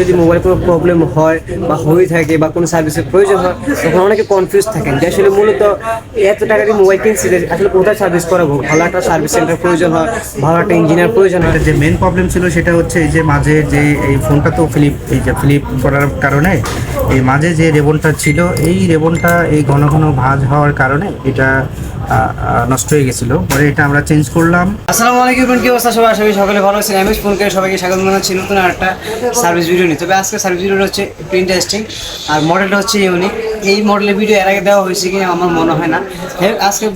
যদি মোবাইল কোনো প্রবলেম হয় বা হয়ে থাকে বা কোনো সার্ভিসের প্রয়োজন হয়, তখন অনেকে কনফিউজ থাকেন যে আসলে মূলত এত টাকা দিয়ে মোবাইল কিনছি আসলে কোথায় সার্ভিস করাবো? ভালো একটা সার্ভিস সেন্টার প্রয়োজন হয়, ভালো একটা ইঞ্জিনিয়ার প্রয়োজন হয়। যে মেন প্রবলেম ছিল সেটা হচ্ছে এই যে মাঝে যে এই ফোনটা তো ফ্লিপ এই যে ফ্লিপ করার কারণে, এই মাঝে যে রেবনটা ছিল, এই রেবনটা এই ঘন ঘন ভাঁজ হওয়ার কারণে এটা নষ্ট হয়ে গেছিল। পরে এটা আমরা চেঞ্জ করলাম। আসসালামু আলাইকুম কি অবস্থা? সবাই আশা করি সকলে ভালো আছেন। এমএস ফোন করে সবাইকে স্বাগত জানাচ্ছি। নতুন একটা সার্ভিস ভিডিও নিয়ে। তবে আজকে সার্ভিস ভিডিওটা হচ্ছে প্রিন্ট ইন্টারেস্টিং আর মডেলটা হচ্ছে ইউনিক এই মডেলের ভিডিও এর আগে দেওয়া হয়েছে কিনা আমার মনে হয় না। আজকে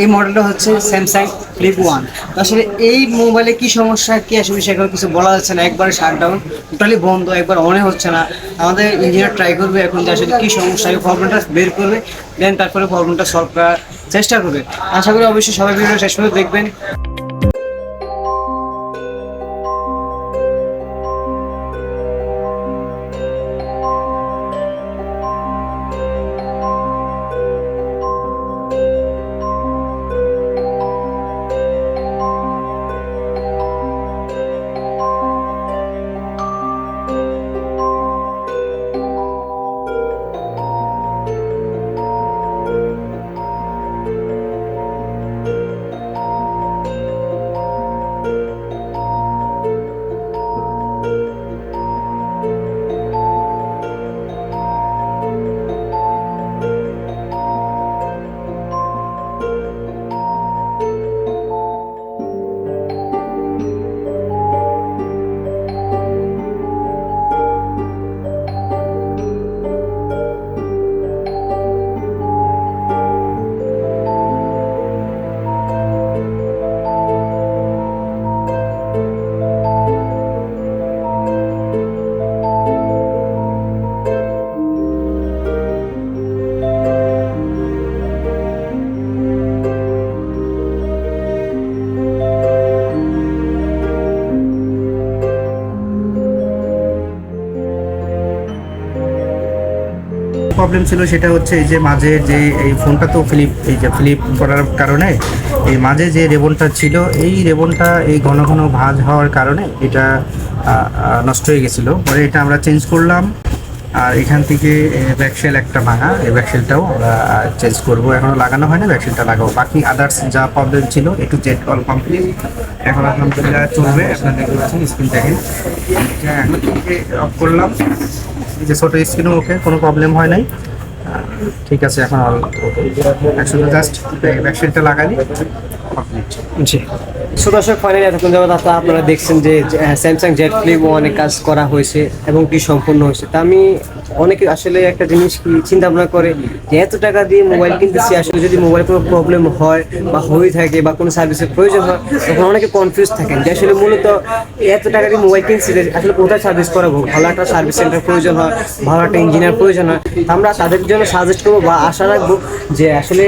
এই মডেলটা হচ্ছে স্যামসাং ফ্লিপ ওয়ান আসলে এই মোবাইলে কি সমস্যা, কি আসবে সেগুলো কিছু বলা যাচ্ছে না। একবারে শাটডাউন টোটালি বন্ধ, একবার অনে হচ্ছে না। আমাদের ইঞ্জিনিয়ার ট্রাই করবে এখন যে আসলে কী সমস্যা, এই প্রবলেমটা বের করবে দেন তারপরে প্রবলেমটা সলভ করার চেষ্টা করবে। আশা করি অবশ্যই সবাই ভিডিও শেষ পর্যন্ত দেখবেন। প্রবলেম ছিল সেটা হচ্ছে এই যে মাঝে যে এই ফোনটা তো ফ্লিপ এই যে ফ্লিপ করার কারণে, এই মাঝে যে রেবনটা ছিল, এই রেবনটা এই ঘন ঘন ভাঁজ হওয়ার কারণে এটা নষ্ট হয়ে গেছিল। পরে এটা আমরা চেঞ্জ করলাম। আর এখান থেকে ব্যাকশেল একটা ভাঙা। এই ব্যাকশেলটাও আমরা চেঞ্জ করব। এখনও লাগানো হয় না, ব্যাকশেলটা লাগাবো। বাকি আদার্স যা প্রবলেম ছিল, একটু জেড অল কমপ্লিট এখন আলহামদুলিল্লাহ চলবে। আপনার দেখতে পাচ্ছেন স্ক্রিন দেখেন অফ করলাম। যে ছোটো স্ক্রিনও ওকে, কোনো প্রবলেম হয় নাই। ঠিক আছে, এখন অল শুধু জাস্ট ব্যাকশেলটা লাগালি। কমপ্লিট জি। সো দর্শক ফাইনালি এতক্ষণ যাবত আপনারা দেখছেন যে স্যামসাং জেড ফ্লিপ অনেক কাজ করা হয়েছে এবং কি সম্পূর্ণ হয়েছে। তা আমি অনেকে আসলে একটা জিনিস কি চিন্তা ভাবনা করে যে, এত টাকা দিয়ে মোবাইল কিনতেছি, আসলে যদি মোবাইল কোনো প্রবলেম হয় বা হয়ে থাকে বা কোনো সার্ভিসের প্রয়োজন হয়, তখন অনেকে কনফিউজ থাকেন যে, আসলে মূলত এত টাকা দিয়ে মোবাইল কিনছি আসলে কোথায় সার্ভিস করাবো? ভালো একটা সার্ভিস সেন্টার প্রয়োজন হয়, ভালো একটা ইঞ্জিনিয়ার প্রয়োজন হয়। আমরা তাদের জন্য সাজেস্ট করব বা আশা রাখব যে, আসলে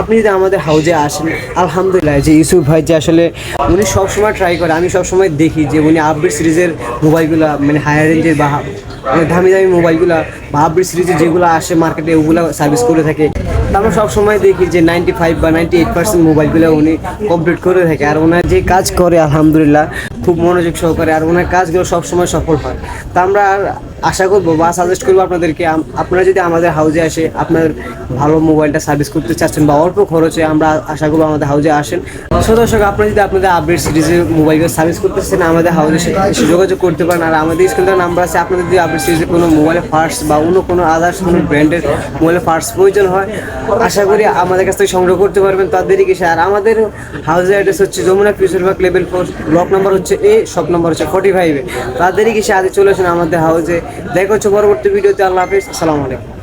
আপনি যদি আমাদের হাউজে আসেন, আলহামদুলিল্লাহ, যে ইউসুফ ভাই যে আসলে উনি সবসময় ট্রাই করে, আমি সবসময় দেখি যে উনি আপডেট সিরিজের মোবাইলগুলো মানে হায়ার রেঞ্জের বা মানে দামি দামি মোবাইলগুলো বা আপডেট সিরিজের যেগুলো আসে মার্কেটে ওগুলো সার্ভিস করে থাকে। আমরা সবসময় দেখি যে নাইনটি ফাইভ বা নাইনটি এইট পার্সেন্ট মোবাইলগুলো উনি কমপ্লিট করে থাকে। আর ওনার যে কাজ করে, আলহামদুলিল্লাহ খুব মনোযোগ সহকারে আর ওনার কাজগুলো সবসময় সফল হয়। তা আমরা আশা করব বা সাজেস্ট করব আপনাদেরকে আপনারা যদি আমাদের হাউজে আসে, আপনার ভালো মোবাইলটা সার্ভিস করতে চাচ্ছেন বা অল্প খরচে আমরা আশা করব আমাদের হাউজে আসেন। দর্শক আপনারা যদি আপনাদের আপডেট সিরিজের মোবাইলগুলো সার্ভিস করতেছেন আমাদের হাউজে এসে যোগাযোগ করতে পারেন। আর আমাদের স্ক্রিনের নাম্বার আছে, আপনাদের যদি আপডেট সিরিজের কোনো মোবাইলের পার্টস বা অন্য কোনো আদার্স কোনো ব্র্যান্ডের মোবাইলের পার্টস প্রয়োজন হয়, আশা করি আমাদের কাছ থেকে সংগ্রহ করতে পারবেন। তাদেরই কিসে? আর আমাদের হাউজের অ্যাড্রেস হচ্ছে Jamuna Future Park level four block number হচ্ছে এ শপ নম্বর হচ্ছে ফোর্টি ফাইভে তাদেরই কিসে আজকে চলে আসেন আমাদের হাউজে। দেখা হচ্ছে পরবর্তী ভিডিওতে। আল্লাহ হাফিজ। আসসালামু আলাইকুম।